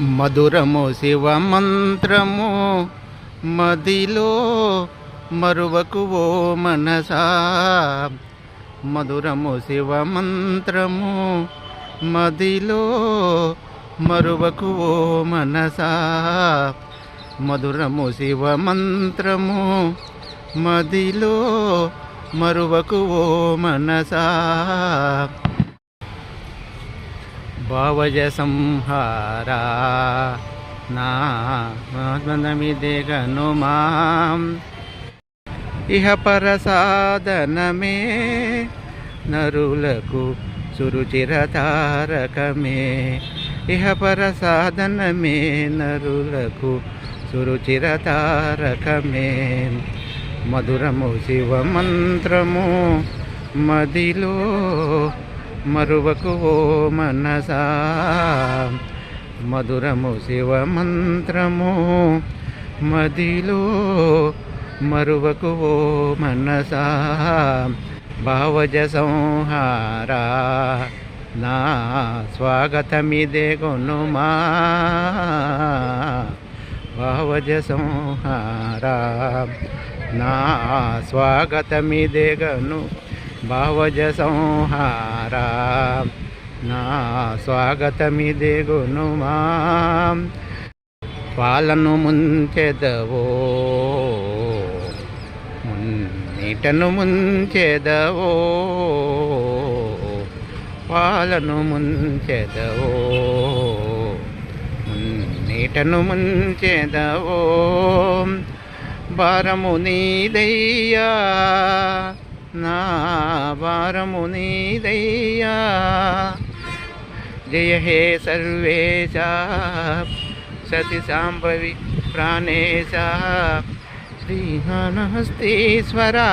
మధురము శివ మంత్రము. మదిలో మరువకు ఓ మనసా. మధురము శివ మంత్రము. మదిలో మరువకు ఓ మనసా. మధురము శివ మంత్రము. మదిలో మరువకు ఓ మనసా. భావజ సంహారా నా ఆత్మనమిదే ఇహ పర సాధనమే నరులకు సురుచిరతారకమే ఇహ పర సాధనమే నరులకు సురుచిరతారకమే మధురము శివ మంత్రము మదిలో మరువకు ఓ మనసా. మధురము శివ మంత్రము మదిలో మరువకు ఓ మనసా. భావజ సంహారా. నా స్వాగతమిదే కొనుమా భావజ సంహారా. నా స్వాగతమిదే గను భావజ సంహారా. నా స్వాగతమిదే గునుమా పాలను ముంచెదవో. మున్నీటను ముంచెదవో. పాలను ముంచెదవో. మున్నీటను ముంచెదవో. భారము నీదయ్యా. భారము నీదయ్యా. జయ హే సర్వేశ. సతి సాంభవి ప్రాణేశ. శ్రీకాళహస్తీశ్వరా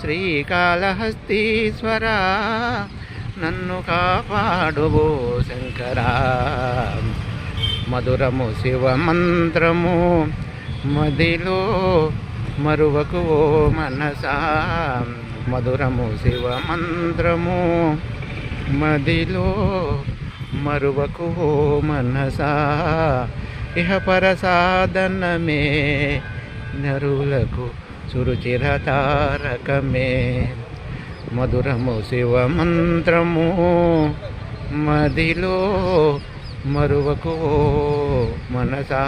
శ్రీకాళహస్తీశ్వర. నన్ను కాపాడువో శంకరా. మధురము శివ మంత్రము మదిలో మరువకు ఓ మనసా. మధురము శివ మంత్రము. మదిలో మరువకు మనసా. ఇహ పరసాధనమే నరులకు సురుచిరతారకమే మధురము శివ మంత్రము. మదిలో మరువకు ఓ మనసా.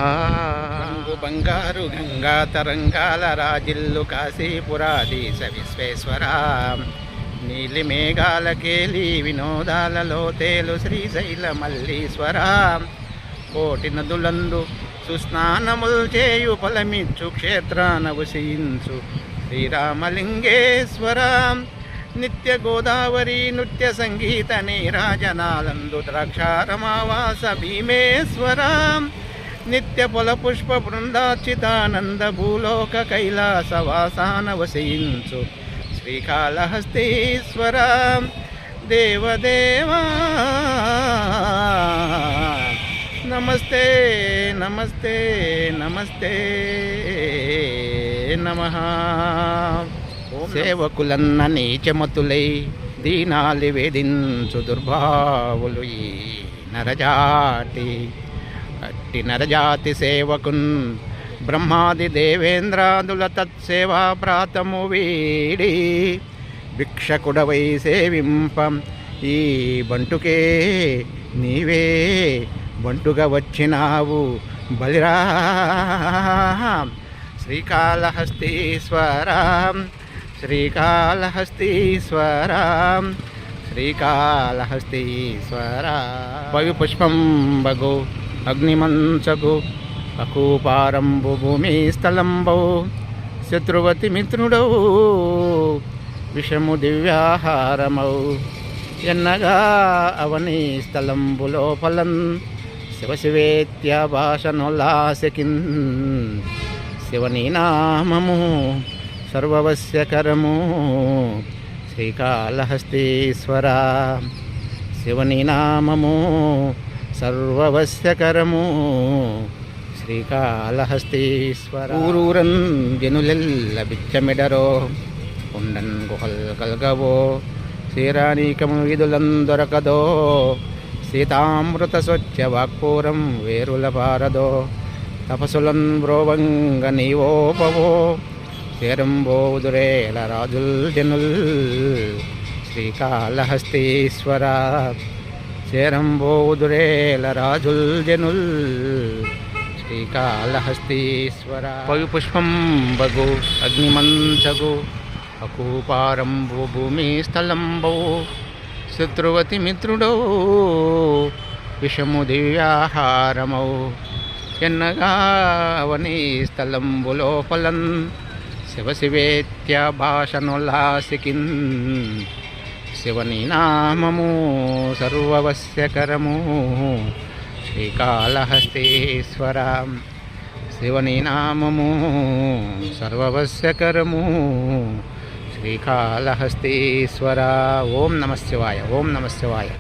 బంగారు గంగా తరంగాల రాజిల్లు కాశీపురాధీశ విశ్వేశ్వర. నీలి మేఘాల కేలి వినోదాలలో తేలు శ్రీశైల మల్లీశ్వర. కోటి నదులందు సుస్నానములు చేయు ఫలమిచ్చు క్షేత్రాన శ్రీరామలింగేశ్వరం. నిత్య గోదావరి నృత్య సంగీత నీరాజనాలందు ద్రాక్షారమావాస భీమేశ్వరా. నిత్య పొల పుష్ప బృందాచితానంద భూలోక కైలాస వాసాన వసించు శ్రీకాళహస్తీశ్వర. దేవదేవా. నమస్తే నమస్తే నమస్తే నమ. సేవకులన్న నీచమతులై దీనాలి వేధించు దుర్భావులు ఈ నరజాటి అట్టి నరజాతి సేవకున్ బ్రహ్మాది దేవేంద్రాదుల తత్సేవా ప్రాతము వీడి. భిక్షకుడవై సేవింపం ఈ బంటుకే నీవే. బంటుగా వచ్చినావు బలిరా. శ్రీకాళహస్తీశ్వర. శ్రీకాళహస్తీశ్వర. శ్రీకాళహస్తీశ్వర. పవి పుష్పం బగు అగ్నిమంచగు అకూపారంబు భూమి స్థలంబౌ శత్రువతి మిత్రుడౌ విషము దివ్యాహారమౌ ఎన్నగా అవని స్థలంబు లోపలం శివశివేత్య భాషనులాసకిన్ శివని నామము సర్వవశ్యకరము శ్రీకాళహస్తీశ్వర శివని నామము సర్వవశ్యకరము శ్రీకాళహస్తీశ్వర ఊరూరన్ జనులెల్ల బిచ్చమిడరో ఉండన్ గుహల్ కల్గవో శ్రీరాణీకము విధులం దొరకదో సీతామృత స్వచ్ఛ వాక్పూరం వేరుల పారదో తపసులన్ బ్రోవంగ నీవోపవో చేరంబోదురేల రాజుల్ జనుల్ శ్రీకాళహస్తీశ్వర. చేరంబోదురేల రాజుల్ జనుల్ శ్రీకాళహస్తీశ్వర. పవి పుష్పం బగు అగ్నిమంచగు అకూపారంభు భూమి స్థలంబౌ శత్రువతి మిత్రుడౌ విషము దివ్యాహారమౌ ఎన్నగా అవని స్థలంబులోపలన్ శివ శివేత్య భాషనుల్లాసికిన్ శివని నామము సర్వవశ్యకరము శ్రీకాళహస్తీశ్వర శివని నామము సర్వవశ్యకరము శ్రీకాళహస్తీశ్వర ఓం నమ శివాయ ఓం నమ శివాయ